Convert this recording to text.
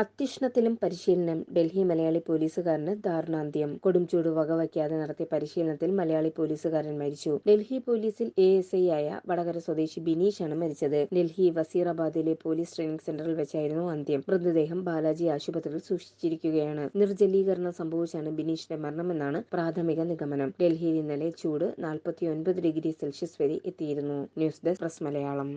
അത്യുഷ്ണത്തിലും പരിശീലനം ഡൽഹി മലയാളി പോലീസുകാരന് ദാരുണാന്ത്യം കൊടുംചൂട് വകവയ്ക്കാതെ നടത്തിയ പരിശീലനത്തിൽ മലയാളി പോലീസുകാരൻ മരിച്ചു. ഡൽഹി പോലീസിൽ എ എസ് ഐ ആയ വടകര സ്വദേശി ബിനീഷാണ് മരിച്ചത്. ഡൽഹി വസീറാബാദിലെ പോലീസ് ട്രെയിനിംഗ് സെന്ററിൽ വെച്ചായിരുന്നു അന്ത്യം. മൃതദേഹം ബാലാജി ആശുപത്രിയിൽ സൂക്ഷിച്ചിരിക്കുകയാണ്. നിർജലീകരണം സംഭവിച്ചാണ് ബിനീഷിന്റെ മരണമെന്നാണ് പ്രാഥമിക നിഗമനം. ഡൽഹിയിൽ ഇന്നലെ ചൂട് നാൽപ്പത്തിയൊൻപത് ഡിഗ്രി സെൽഷ്യസ് വരെ എത്തിയിരുന്നു. News desk press Malayalam.